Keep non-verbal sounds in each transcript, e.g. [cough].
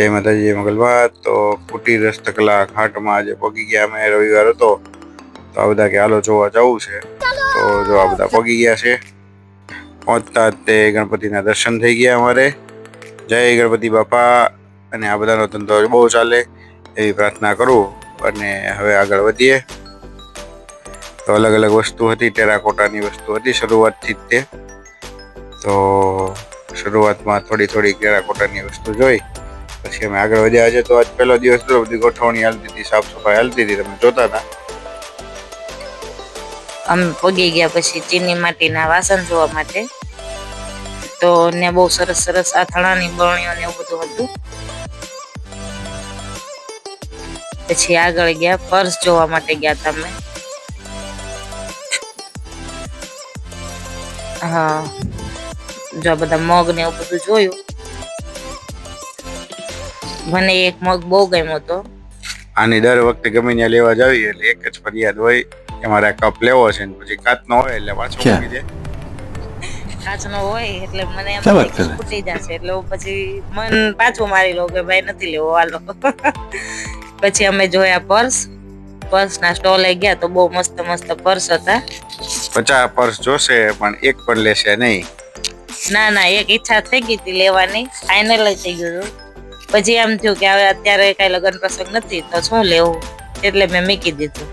જય માતાજી મંગલવાર તો કુટી રસ્તકલા ઘાટમાં આજે પગી ગયા અમે, રવિવાર હતો. તો આ બધા કે હાલો જોવા જવું છે. તો જો આ બધા પગી ગયા છે. પહોંચતા તે ગણપતિના દર્શન થઈ ગયા અમારે. જય ગણપતિ બાપા. અને આ બધાનો ધંધો બહુ ચાલે એવી પ્રાર્થના કરું. અને હવે આગળ વધીએ. તો અલગ અલગ વસ્તુ હતી, ટેરાકોટાની વસ્તુ હતી શરૂઆતથી જ તે. તો શરૂઆતમાં થોડી થોડી ટેરાકોટાની વસ્તુ જોઈ. પછી અમે આગળ વધ્યા છે તો આજ પહેલો દિવસ એટલો બધી ગોઠવણી હાલતી હતી સાફ સફાઈ હાલતી હતી તમે જોતા હતા. અમે પગી ગયા પછી ચીની માટીના વાસણ જોવા માટે. તો ને બહુ સરસ સરસ આથાણાની બરણીઓ ને એવું બધું હતું. પછી આગળ ગયા પર્સ જોવા માટે ગયા તમે હા, જો બધા મગ ને એવું બધું જોયું. મને એક મગ બહુ ગમ્યો હતો. આની દર વખતે ગમે ત્યાં લેવા જાવી એટલે એક જ ફરિયાદ હોય કે મારે આ કપ લેવો છે ને પછી કાચનો હોય એટલે પાછો મૂકી દે. કાચનો હોય એટલે મને એમ? ફૂટી જશે એટલે પછી મન પાછું મારી લો કે ભાઈ નથી લેવો હાલો. પછી અમે જોયા પર્સ. પર્સ ના સ્ટોલે ગયા તો બહુ મસ્ત મસ્ત પર્સ હતા. પચાસ પર્સ જોશે પણ એક પણ લેશે નહીં. ના ના એક ઈચ્છા થઈ ગઈ હતી લેવાની. ફાઇનલ થઈ ગયું હતું. પછી એમ થયું કે હવે અત્યારે કઈ લગ્ન પ્રસંગ નથી, તો શું લેવું? એટલે મેં મૂકી દીધું.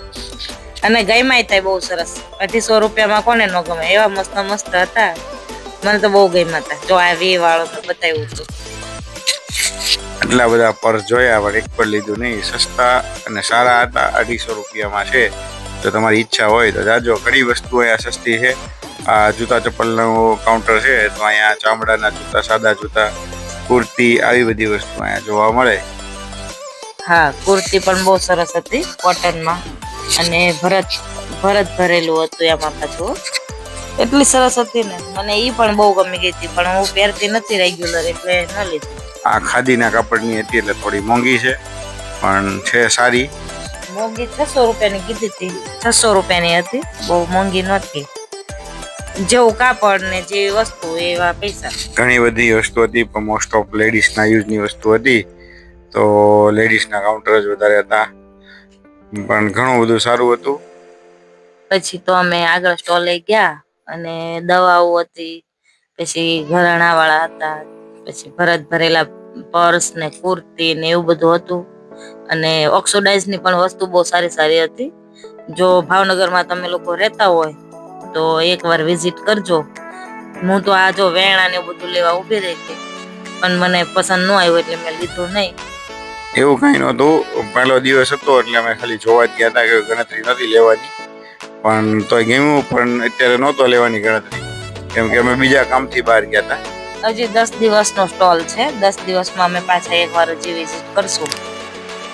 અને ગઈમાં થાય બહુ સરસ. અઢીસો રૂપિયામાં કોને ન ગમે? એવા મસ્ત મસ્ત હતા. મને તો બહુ ગમ્યા હતા. જો આ વી વાળો તો બતાવ્યું હતું. આટલા બધા પર્સ જોયા, પણ એક પણ લીધું નહીં. સસ્તા અને સારા હતા. અઢીસો રૂપિયામાં છે. તો તમારી ઈચ્છા હોય તો જાજો. ઘણી વસ્તુ અહીંયા સસ્તી છે. આ જૂતા ચપ્પલનું કાઉન્ટર છે. તો અહીંયા ચામડાના જૂતા, સાદા જૂતા. કુર્તી આવી બધી વસ્તુ અહીંયા જોવા મળે. હા કુર્તી પણ બહુ સરસ હતી કોટનમાં. અને ભરત ભરત ભરેલું હતું એમાં પાછું. એટલી સરસ હતી ને. મને એ પણ બહુ ગમી ગઈ હતી પણ હું પહેરતી નથી રેગ્યુલર એટલે ન લીધી. આ ખાદીના કાપડની હતી એટલે થોડી મોંઘી છે પણ છે સારી. મોંઘી છસો રૂપિયાની કીધી હતી. છસો રૂપિયાની હતી બહુ મોંઘી નહોતી જેવું કાપડ ને જેવી વસ્તુ એવા પૈસા. ઘણી બધી વસ્તુ હતી પણ મોસ્ટ ઓફ લેડીઝના યુઝની વસ્તુ હતી. તો લેડીઝના કાઉન્ટર જ વધારે હતા. પણ ઘણું બધું સારું હતું. પછી તો અમે આગળ સ્ટોલે ગયા અને દવાઓ હતી પછી ઘરાણા વાળા હતા પછી ભરત ભરેલા પર્સ ને કુર્તી ને એવું બધું હતું. અને ઓક્સોડાઇઝની પણ વસ્તુ બહુ સારી સારી હતી. જો ભાવનગરમાં તમે લોકો રહેતા હોય તો એકવાર વિઝિટ કરજો. હું તો આ જો વેણા ને બધું લેવા ઊભી રહી હતી પણ મને પસંદ ન આવ્યું એટલે મેં લીધું નહીં. એવું કઈ નહોતું. પહેલો દિવસ હતો એટલે અમે ખાલી જોવા જ ગયા હતા કે ગણતરી નથી લેવાની. પણ તોય ગમ્યું પણ અત્યારે નહોતો લેવાની ગણતરી. કેમ કે અમે બીજા કામથી બહાર ગયા હતા. હજી દસ દિવસનો સ્ટોલ છે. દસ દિવસમાં અમે પાછા એકવાર હજી વિઝિટ કરશું.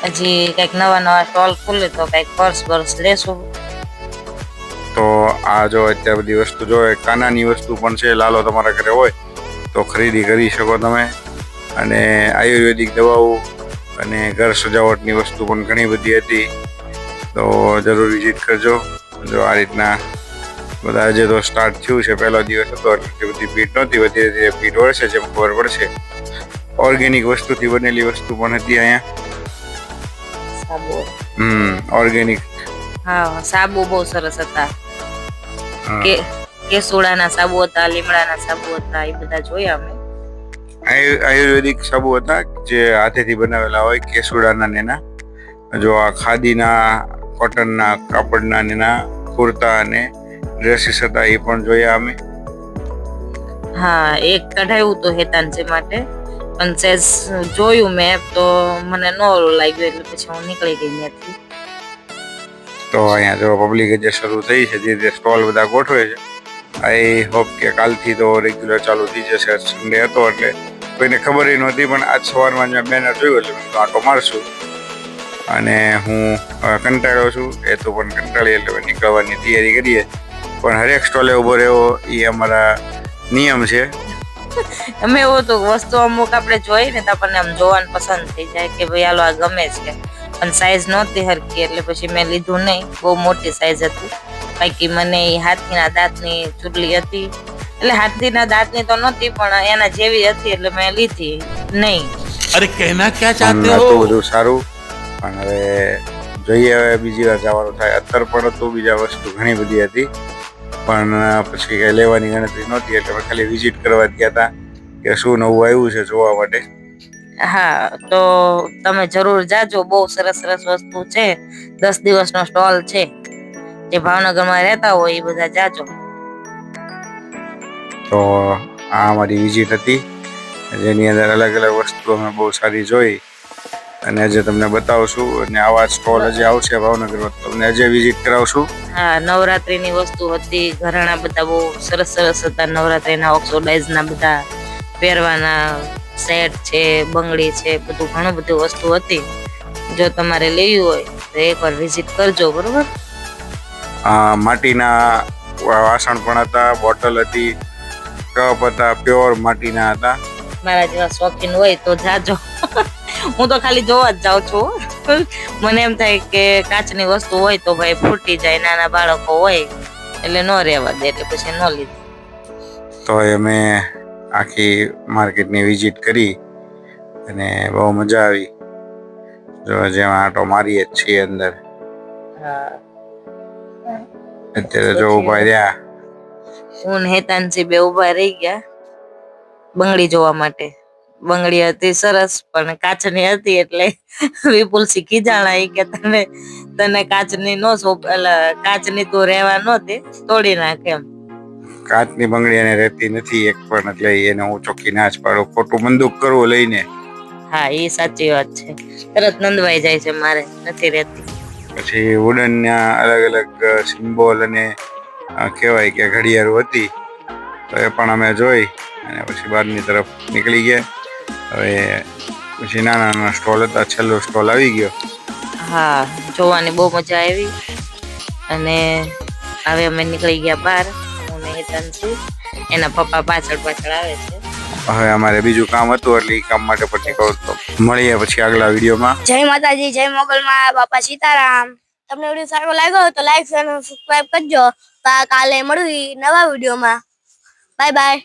હજી કંઈક નવા નવા સ્ટોલ ખુલે તો કંઈક પર્સ બર્સ લેશું. તો આ જો અત્યારે બધી વસ્તુ જો કાનાની વસ્તુ પણ છે લાલો તમારા ઘરે હોય તો ખરીદી કરી શકો તમે. અને આયુર્વેદિક દવાઓ અને ઘર સજાવટની વસ્તુ પણ ઘણી બધી હતી. તો જરૂર વિઝિટ કરજો. જો આ રીતના બધા આજે તો સ્ટાર્ટ થયું છે. પહેલો દિવસ હતો એટલી બધી ભીડ નહોતી વધીરે ધીરે ભીડ વળશે જેમ ખબર પડશે. ઓર્ગેનિક વસ્તુથી બનેલી વસ્તુ પણ હતી અહીંયા. હમ ઓર્ગેનિક હા સાબુ બહુ સરસ હતા. કે કેસુડાના સાબુ હતા લીમડાના સાબુ હતા એ બધા જોયા અમે. આયુર્વેદિક સાબુ હતા જે હાથેથી બનાવેલા હોય કેસુડાના નેના જો આ ખાદીના કોટનના કાપડના નેના કુર્તા અને ડ્રેસીસ હતા એ પણ જોયા અમે. હા એક કઢાવ્યું તો હેતાનજી માટે. પણ સેજ જોયું મેં તો મને ન લાગ્યું એટલે પછી હું નીકળી ગઈ ત્યાંથી. તો અહીંયા જો પબ્લિક જે શરૂ થઈ છે ધીરે ધીરે સ્ટોલ બધા ગોઠવે છે આઈ હોપ કે કાલથી તો રેગ્યુલર ચાલુ થઈ જશે. સન્ડે હતો એટલે કોઈને ખબર એ નહોતી, પણ આજ સવારમાં જ્યાં બેનર જોયું એટલે કીધું આટો મારશું. અને હું કંટાળ્યો છું, એ તો પણ કંટાળી એટલે નીકળવાની તૈયારી કરીએ. પણ હરેક સ્ટોલે ઊભો રહેવો એ અમારા નિયમ છે. અમે એવું તો વસ્તુ અમુક આપણે જોઈ ને તો આપણને આમ જોવાનું પસંદ થઈ જાય કે ભાઈ, હાલો, આ ગમે છે. પણ સાઈઝ નહોતી હરકી એટલે પછી મેં લીધું નહીં. બહુ મોટી સાઈઝ હતી. બાકી મને એ હાથીના દાંતની ચૂડલી હતી. એટલે હાથીના દાંતની તો નહોતી પણ એના જેવી હતી એટલે મેં લીધી નહીં. અરે કહેના ક્યાં ચાહતે હો? બધું સારું પણ હવે જોઈએ હવે બીજી વાર જવાનું થાય. અત્તર પણ હતું બીજા વસ્તુ ઘણી બધી હતી. પણ પછી કંઈ લેવાની ગણતરી નહોતી એટલે ખાલી વિઝિટ કરવા ગયા હતા કે શું નવું આવ્યું છે જોવા માટે. હા તો તમે જરૂર જાજો. બહુ સરસ સરસ વસ્તુ છે. દસ દિવસનો સ્ટોલ છે. જે ભાવનગરમાં રહેતા હોય એ બધા જાજો. તો આ અમારી વિઝિટ હતી. જેની અંદર અલગ અલગ વસ્તુ અમે બહુ સારી જોઈ. અને આજે તમને બતાવશું. અને આવા સ્ટોલ હજી આવશે ભાવનગરમાં. તમને આજે વિઝિટ કરાવશું. હા નવરાત્રીની વસ્તુ હતી. ઘરેણા બધા બહુ સરસ સરસ હતા. નવરાત્રીના ઓક્સોડાઇઝના બધા પહેરવાના સેટ છે બંગડી છે બધું ઘણું બધું વસ્તુ હતી. જો તમારે લેવી હોય તો એકવાર વિઝિટ કરજો બરોબર? માટીના વાસણ પણ હતા બોટલ હતી કપ હતા પ્યોર માટીના હતા. મારા જેવા શોખીન હોય તો જાજો. [laughs] હું તો ખાલી જોવા જ જાઉં છું. મને એમ થાય કે કાચની વસ્તુ હોય તો ભાઈ ફૂટી જાય નાના બાળકો હોય એટલે ન રહેવા દે એટલે પછી ન લીધું. તો અમે આખી માર્કેટની વિઝિટ કરી અને બહુ મજા આવી. જો જેમાં આટો મારીએ જ છીએ અંદર. હા. અત્યારે જો ઊભા રહ્યા. હું ને બે ઊભા રહી ગયા બંગડી જોવા માટે. બંગડી હતી સરસ પણ કાચની હતી એટલે વિપુલસી ખીજાણા ઈ કે તને તને કાચની નો કાચની તું રહેવા નો દે તોડી નાખે એમ. કાચની બંગડી એને રહેતી નથી એક પણ એટલે એને હું ચોખ્ખી ના જ પાડું ખોટું બંદૂક કરવું લઈને. હા એ સાચી વાત છે. તરત નંદવાઈ જાય છે મારે નથી રહેતી. પછી વુડનના અલગ અલગ સિમ્બોલ અને કહેવાય કે ઘડિયાળ હતી. તો એ પણ અમે જોઈ અને પછી બહારની તરફ નીકળી ગયા. હવે પછી નાના નાના સ્ટોલ હતા છેલ્લો સ્ટોલ આવી ગયો. હા જોવાની બહુ મજા આવી. અને હવે અમે નીકળી ગયા બહાર. ને એના પપ્પા પાછળ પાછળ આવે છે. હવે અમારે બીજું કામ હતું એટલે એ કામ માટે પછી કહું તો મળીએ પછી આગલા વિડીયોમાં. જય માતાજી જય મોગલમાં બાપા સીતારામ. તમને વીડિયો સારો લાગ્યો તો લાઈક અને સબસ્ક્રાઇબ કરજો. કાલે મળવી નવા વિડીયોમાં. Bye bye